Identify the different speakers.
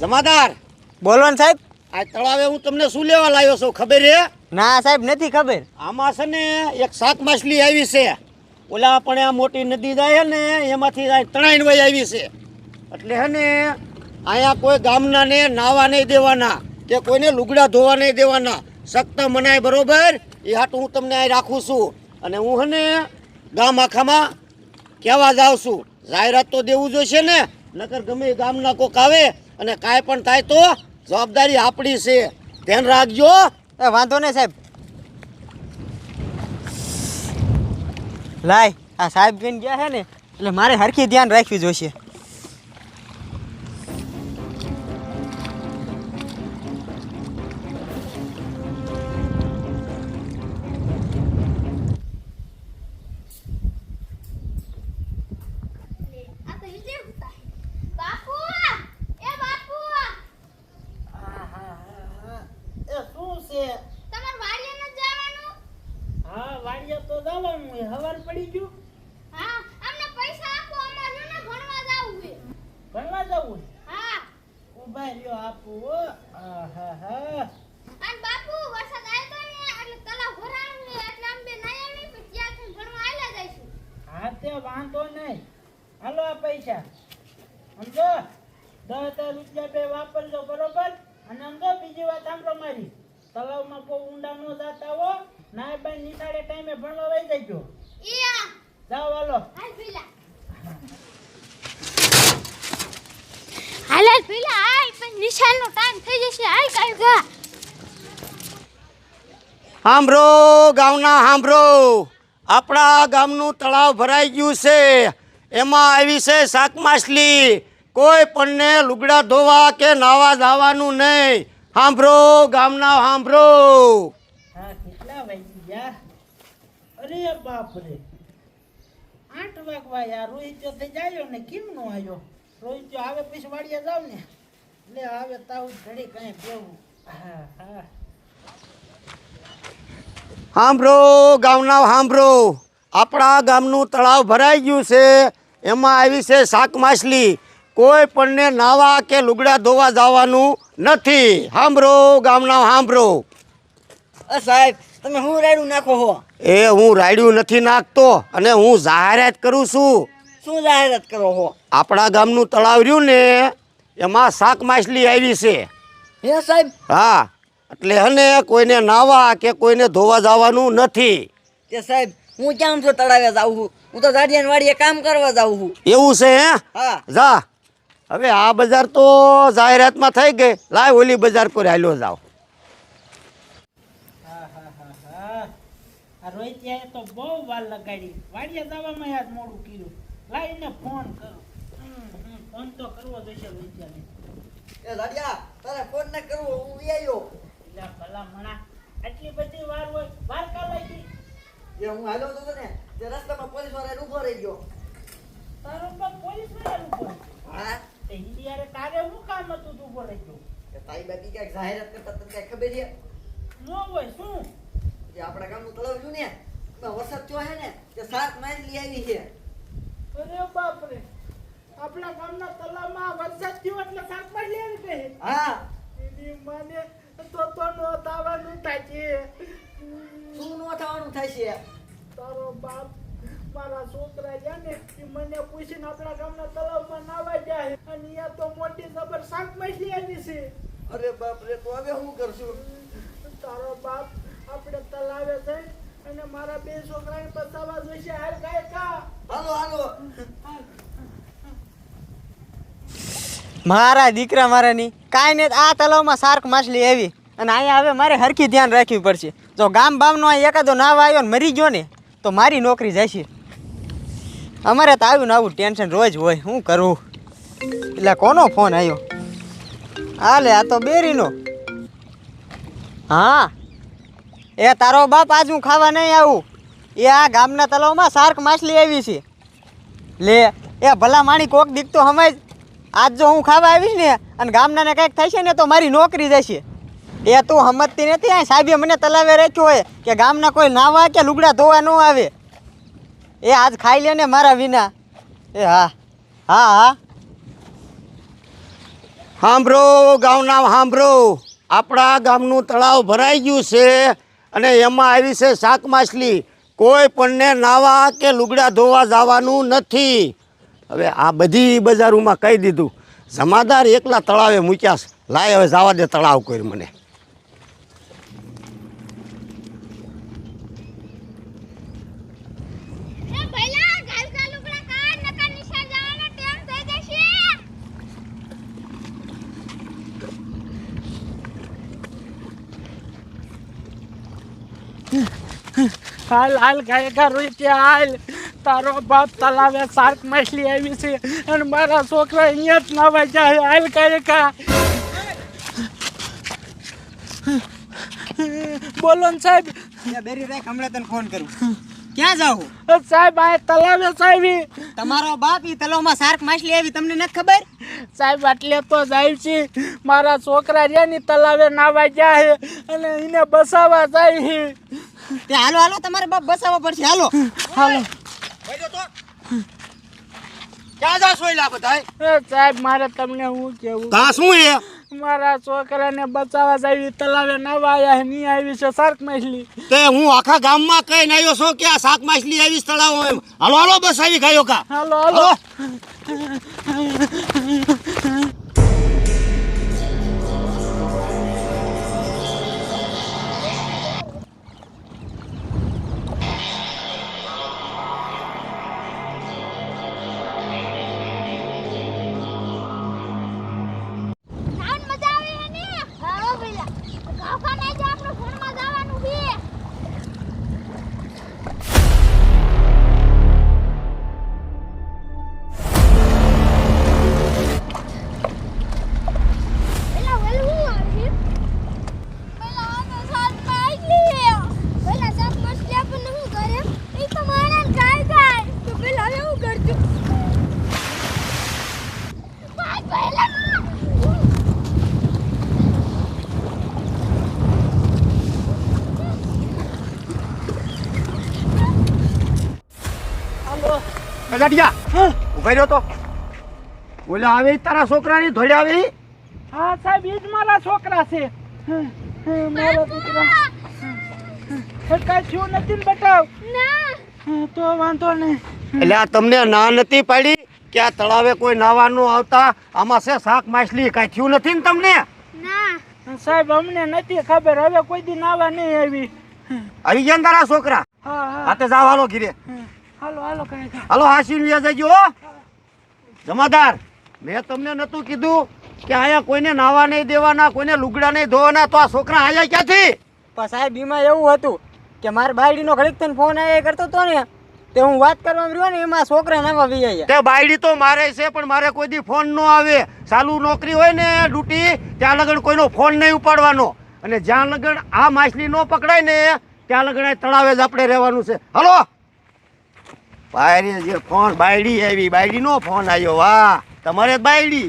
Speaker 1: જમાદાર.
Speaker 2: બોલો ને સાહેબ.
Speaker 1: આ તળાવે હું તમને શું લેવા લાવ્યો છું ખબર હે?
Speaker 2: ના સાહેબ નથી ખબર.
Speaker 1: આમાં છે ને એક શાક માછલી આવી છે. ઓલા પણ આ મોટી નદી જાય ને એમાંથી આ વય આવી છે. એટલે હે ને અહીંયા કોઈ ગામના ને નાવા નહીં દેવાના કે કોઈને લુગડા ધોવા નહીં દેવાના. સખ્ત મનાય બરોબર એ હાટ હું તમને અહીં રાખું છું. અને હું હે ને ગામ આખામાં કહેવા જાઉં છું. જાહેરાત તો દેવું જોઈશે ને નકર ગમે ગામના કોક આવે અને કાંઈ પણ થાય તો જવાબદારી આપણી છે. ધ્યાન રાખજો.
Speaker 2: એ, વાંધો ને સાહેબ. લાય, આ સાહેબ બેન ગયા છે ને, એટલે મારે હરખી ધ્યાન રાખવી જોઈશે.
Speaker 3: છે.
Speaker 4: તમાર વાડીએ ન જવાનું?
Speaker 3: હા વાડિયા તો જવાનું હોય હવાર પડી ગયું.
Speaker 4: હા અમને પૈસા આપો અમારે ને ભણવા જાવું છે.
Speaker 3: ભણવા જવું
Speaker 4: હા.
Speaker 3: ઊભા રહ્યો આપો આહા હા.
Speaker 4: અને બાપુ વરસાદ આવ્યો ને એટલે તલા ભરાણું ને એટલે અમે નાયા નહીં પછી ત્યાંથી ભણવા આલા જઈશું.
Speaker 3: હા તે વાંધો નહીં. હાલો આ પૈસા. સમજો? દસ હજાર રૂપિયા બે વાપરજો બરોબર? અને સમજો બીજી વાત સાંભળો મારી. તલાવમાં બહુ ઊંડા ન જાતા હો. નાય બાઈ નિશાળે ટાઈમે ભણવા વહી જજો
Speaker 4: ઈયા.
Speaker 3: જાઓ હાલો.
Speaker 4: હાલ પીલા. હાલ પીલા હાલ પણ નિશાનનો ટાઈમ થઈ જશે. આય કાલ ગા
Speaker 1: હામરો ગામના હાંભળો આપણા ગામનું તળાવ ભરાઈ ગયું છે. એમાં આવી છે શાક માછલી કોઈ પણને લુગડા ધોવા કે નાવા જવાનું નહીં. હાંભળો ગામના ના
Speaker 3: હા કેટલા વાગી ગયા અરે બાપ રે આઠ વાગવા યાર રોહિત જો થઈ જાય ને કેમ નો આવ્યો રોહિત જો આવે પછી વાડિયા જાવ ને. લે આવે તાવ ઘડી કઈ બેવું. હા હા.
Speaker 1: હાંભળો ગામના હાંભળો આપણા ગામનું તળાવ ભરાઈ ગયું છે. એમાં આવી છે શાક માછલી કોઈ પણને નાવા કે લુગડા ધોવા જવાનું નથી. સાંભળો ગામના હાંભળો
Speaker 2: અ સાહેબ તમે હું રાયડું નાખો હો?
Speaker 1: એ હું રાયડું નથી નાખતો અને હું જાહેરાત કરું છું.
Speaker 2: શું જાહેરાત કરો હો?
Speaker 1: આપણા ગામનું તળાવ રહ્યું ને એમાં શાક માછલી આવી છે.
Speaker 2: હે સાહેબ?
Speaker 1: હા એટલે હને કોઈને નાવા કે કોઈને ધોવા જવાનું નથી.
Speaker 2: કે સાહેબ હું ક્યાં છો તળાવે જાઉં છું? હું તો દાડિયાન વાડીએ કામ કરવા જાઉં છું.
Speaker 1: એવું છે હે?
Speaker 2: હા.
Speaker 1: જા. હવે આ બજાર તો જાહેરાતમાં થઈ ગઈ. લાય ઓલી બજાર પર હાલ્યો જાવ
Speaker 3: હા હા હા હા આ રોહિત તો બહુ વાર લગાડી. વાડિયા દાવામાં યાદ મોડું કર્યું. લાઈને ફોન કરું. હમ, હમ, ફોન તો કરવો જોઈશે રોહિત્યાને.
Speaker 2: એ દાડિયા તારે ફોન ન કરવો હું આવ્યો
Speaker 3: એટલે ભલા મણા આટલી બધી વાર હોય વાર કા લાગી
Speaker 2: એ હું હાલ્યો હતો ને તે રસ્તામાં પોલીસવાળા ઊભો રહી ગયો
Speaker 3: તારો બાપ પોલીસવાળા ઊભો
Speaker 2: હા
Speaker 3: તે હિન્દી યારે તારે હું કામ હતું તું બોલે
Speaker 2: કે તારી બાકી ક્યાંક જાહેરાત કરતા તને કાંઈ ખબર છે?
Speaker 3: નો હોય શું?
Speaker 2: જે આપણા ગામનું તળાવ રહ્યું ને એમાં વરસાદ થયો છે ને તે સાત માછલી આવી છે.
Speaker 3: અરે બાપ રે આપણા ગામના તલાવમાં વરસાદ થયો એટલે શાકભાજી લેવી કહે
Speaker 2: હા.
Speaker 3: એની માને તો તો નો થવાનું થાય છે.
Speaker 2: શું નો થવાનું થાય છે?
Speaker 3: તારો બાપ મારા છોકરા ગયા ને એ મને પૂછીને આપણા ગામના તળાવમાં નાવા જાય અને અહીંયા તો મોટી જબર શાક છે.
Speaker 2: અરે બાપ રે તો હવે શું કરશું?
Speaker 3: તારો બાપ આપણે તલાવે છે અને મારા બે છોકરાને બચાવવા જોઈશે. હાલ કાંઈ કા
Speaker 2: હાલો હાલો.
Speaker 5: મારા દીકરા મારાની કાંઈ નહીં આ તલાવમાં શાર્ક માછલી આવી. અને અહીંયા હવે મારે હરખી ધ્યાન રાખવી પડશે. જો ગામ બામનો અહીં એકાદો નાવા આવ્યો ને મરી ગયો ને તો મારી નોકરી જશે. અમારે તો આવ્યું ને આવું ટેન્શન રોજ હોય. શું કરું? એટલે કોનો ફોન આવ્યો? હાલે, આ તો બેરીનો. હા. એ તારો બાપ આજ હું ખાવા નહીં આવું. એ આ ગામના તલાવમાં શાર્ક માછલી આવી છે. લે, એ ભલા માણી કોક દીક તો હમાય આજ જો હું ખાવા આવીશ ને, અને ગામનાને કંઈક થશે ને, તો મારી નોકરી જશે. એ તું સમજતી નથી, આ સાહેબે મને તલાવે રાખ્યો હોય કે ગામના કોઈ નાવા કે લુગડા ધોવા ન આવે. એ આજ ખાઈ લે ને મારા વિના. એ હા હા હા.
Speaker 1: હાંભળો ગામના હાંભળો આપણા ગામનું તળાવ ભરાઈ ગયું છે અને એમાં આવી છે શાક માછલી. કોઈ પણને નાવા કે લુગડા ધોવા જવાનું નથી. હવે આ બધી બજારોમાં કહી દીધું. જમાદાર એકલા તળાવે મૂક્યા છે. લાય, હવે જવા દે તળાવ કર્યું મને
Speaker 4: એ ભઈલા ગાલ કા લુગડા કાઢ નકર નિશાળ જવાનો ટાઈમ થઈ જશે
Speaker 3: હાલ હાલ, ગાય ગા રોઈ હાલ. તારો બાપ તલાવે શાર્ક માછલી આવી છે અને મારા છોકરા અહીંયા જ નાવા જાય. હાલ, ગાય બોલો સાહેબ.
Speaker 5: બેરી રાખ, હમણાં તને ફોન કરું. ક્યાં જાવ
Speaker 3: સાહેબ આ તલાવે સાહેબ
Speaker 5: તમારો બાપ ઈ તલાવમાં શાર્ક માછલી આવી તમને નથી ખબર?
Speaker 3: સાહેબ આટલે તો જાય છે. મારા છોકરા રહ્યા ની તલાવે નાવા જાય અને એને બસાવા જાય છે
Speaker 5: તે હાલો હાલો તમારે બાપ બસાવવા પડશે હાલો.
Speaker 3: હાલો.
Speaker 1: ક્યાં જાશો એલા બધા
Speaker 3: એ સાહેબ મારે તમને હું કેવું?
Speaker 1: તા શું એ
Speaker 3: મારા છોકરાને બચાવવા જાવી તલાવે નાવા આવ્યા છે, નહીં આવી છે શાક માછલી.
Speaker 1: તે હું આખા ગામમાં કઈ આવ્યો છું કે આ શાક માછલી આવી તળાવ હાલો હાલો બસ આવી ખાયો કા.
Speaker 3: હાલો. હાલો.
Speaker 1: કજાટિયા ઊભા રહ્યો તો. ઓલા આવે તારા છોકરાની ધોડે આવે
Speaker 3: હા સાહેબ એ જ મારા છોકરા છે. મારા છોકરા. કાંઈ થયું નથી ને બતાવ તો વાંધો નહીં.
Speaker 1: એટલે આ તમને ના નથી પાડી કે આ તળાવે કોઈ નાવાનું આવતા? આમાં છે શાક માછલી કાંઈ થયું નથી ને તમને?
Speaker 3: સાહેબ અમને નથી ખબર. હવે કોઈ દી નાવા નહીં આવી.
Speaker 1: આવી ગયા તારા છોકરા?
Speaker 3: હા હા.
Speaker 1: હાથે જાવ હાલો ઘીરે.
Speaker 3: હાલો હાલો કાંઈ કાંઈ.
Speaker 1: હાલો હાસીન વ્યા જજો હો. જમાદાર મેં તમને નતું કીધું કે અહીંયા કોઈને નાવા નહીં દેવાના કોઈને લુગડા નહીં ધોવાના તો આ છોકરા આયા ક્યાંથી?
Speaker 5: પણ સાહેબ એમાં એવું હતું કે મારા બાયડીનો ઘડીક તને ફોન આવ્યા કરતો હતો ને તે હું વાત કરવા રહ્યો ને એમાં છોકરા નાવા વી આવ્યા
Speaker 1: તે બાયડી તો મારે છે પણ મારે કોઈ દી ફોન ન આવે. ચાલુ નોકરી હોય ને ડ્યુટી ત્યાં લગન કોઈનો ફોન નહીં ઉપાડવાનો. અને જ્યાં લગન આ માછલી ન પકડાય ને ત્યાં લગન તળાવે જ આપણે રહેવાનું છે. હલો. બાયડી ફોન બાયડી આવી બાયડીનો ફોન આવ્યો. વાહ તમારે બાયડી.